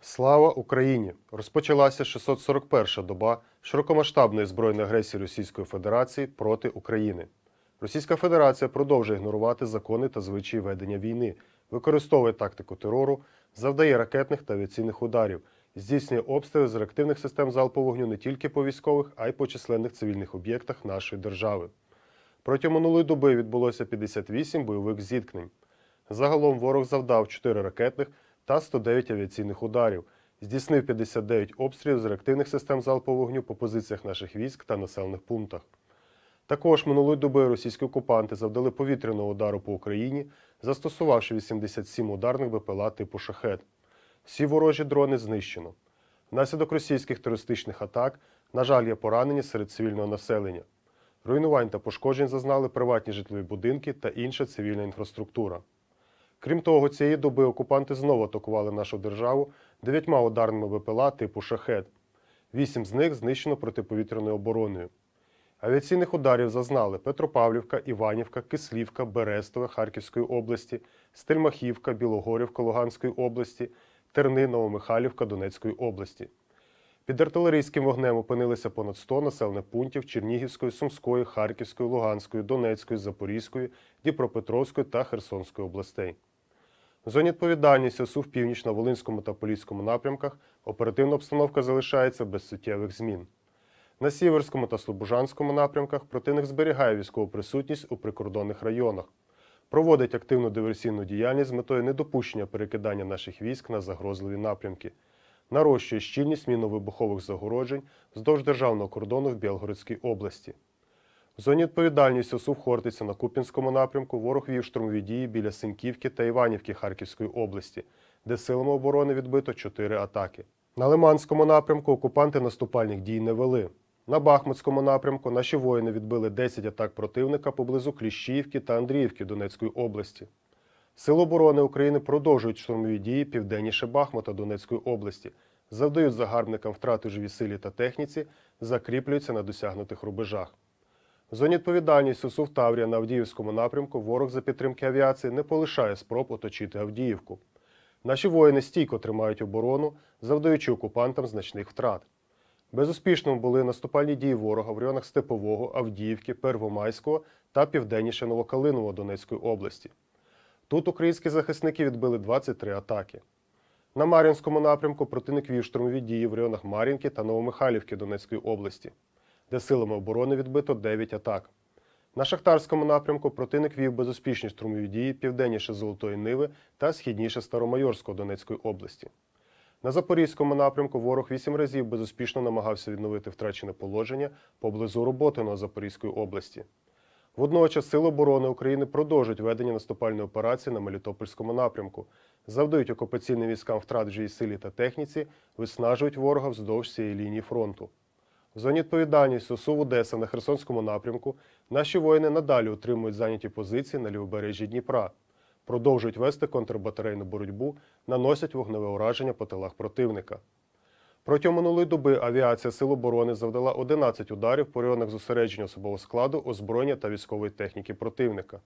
Слава Україні! Розпочалася 641-ша доба широкомасштабної збройної агресії Російської Федерації проти України. Російська Федерація продовжує ігнорувати закони та звичаї ведення війни, використовує тактику терору, завдає ракетних та авіаційних ударів, здійснює обстріли з реактивних систем залпового вогню не тільки по військових, а й по численних цивільних об'єктах нашої держави. Протягом минулої доби відбулося 58 бойових зіткнень. Загалом ворог завдав 4 ракетних та 109 авіаційних ударів, здійснив 59 обстрілів з реактивних систем залпового вогню по позиціях наших військ та населених пунктах. Також минулої доби російські окупанти завдали повітряного удару по Україні, застосувавши 87 ударних БПЛА типу шахет. Всі ворожі дрони знищено. Внаслідок російських терористичних атак, на жаль, є поранені серед цивільного населення. Руйнувань та пошкоджень зазнали приватні житлові будинки та інша цивільна інфраструктура. Крім того, цієї доби окупанти знову атакували нашу державу дев'ятьма ударними БПЛА типу шахет. Вісім з них знищено протиповітряною обороною. Авіаційних ударів зазнали Петропавлівка, Іванівка, Кислівка, Берестове Харківської області, Стельмахівка, Білогорівка Луганської області, Терни, Новомихайлівка Донецької області. Під артилерійським вогнем опинилися понад 100 населених пунктів Чернігівської, Сумської, Харківської, Луганської, Донецької, Запорізької, Дніпропетровської та Херсонської областей. В зоні відповідальності ОСУ в північно-волинському та поліському напрямках оперативна обстановка залишається без суттєвих змін. На Сіверському та Слобожанському напрямках противник зберігає військову присутність у прикордонних районах, проводить активну диверсійну діяльність з метою недопущення перекидання наших військ на загрозливі напрямки, нарощує щільність мінно-вибухових загороджень вздовж державного кордону в Білгородській області. В зоні відповідальності ОСУ Хортиця на Куп'янському напрямку ворог вів штурмові дії біля Синьківки та Іванівки Харківської області, де силами оборони відбито чотири атаки. На Лиманському напрямку окупанти наступальних дій не вели. На Бахмутському напрямку наші воїни відбили 10 атак противника поблизу Кліщіївки та Андріївки Донецької області. Сили оборони України продовжують штурмові дії південніше Бахмута Донецької області, завдають загарбникам втрати в живій силі та техніці, закріплюються на досягнутих рубежах. В зоні відповідальності СУ в Таврія на Авдіївському напрямку ворог за підтримки авіації не полишає спроб оточити Авдіївку. Наші воїни стійко тримають оборону, завдаючи окупантам значних втрат. Безуспішними були наступальні дії ворога в районах Степового, Авдіївки, Первомайського та південніше Новокалинового Донецької області. Тут українські захисники відбили 23 атаки. На Мар'їнському напрямку противник вів штурмові дії в районах Мар'їнки та Новомихайлівки Донецької області, де силами оборони відбито 9 атак. На Шахтарському напрямку противник вів безуспішні штурмові дії південніше Золотої Ниви та східніше Старомайорського Донецької області. На Запорізькому напрямку ворог вісім разів безуспішно намагався відновити втрачене положення поблизу Роботиного Запорізької області. Водночас Сили оборони України продовжують ведення наступальної операції на Мелітопольському напрямку, завдають окупаційним військам втрат в живій силі та техніці, виснажують ворога вздовж цієї лінії фронту. В зоні відповідальності СУ в Одеса на Херсонському напрямку наші воїни надалі утримують зайняті позиції на лівобережжі Дніпра, продовжують вести контрбатарейну боротьбу, наносять вогневе ураження по тилах противника. Протягом минулої доби авіація Сил оборони завдала 11 ударів по районах зосередження особового складу, озброєння та військової техніки противника.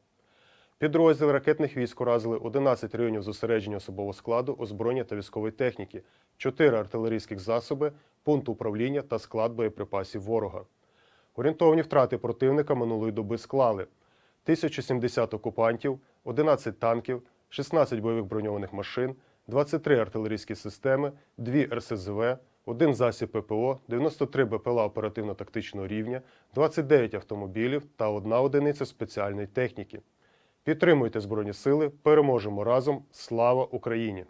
Підрозділи ракетних військ уразили 11 районів зосередження особового складу, озброєння та військової техніки, 4 артилерійських засоби, пункт управління та склад боєприпасів ворога. Орієнтовні втрати противника минулої доби склали 1070 окупантів, 11 танків, 16 бойових броньованих машин, 23 артилерійські системи, 2 РСЗВ, 1 засіб ППО, 93 БПЛА оперативно-тактичного рівня, 29 автомобілів та 1 одиниця спеціальної техніки. Підтримуйте Збройні Сили, переможемо разом! Слава Україні!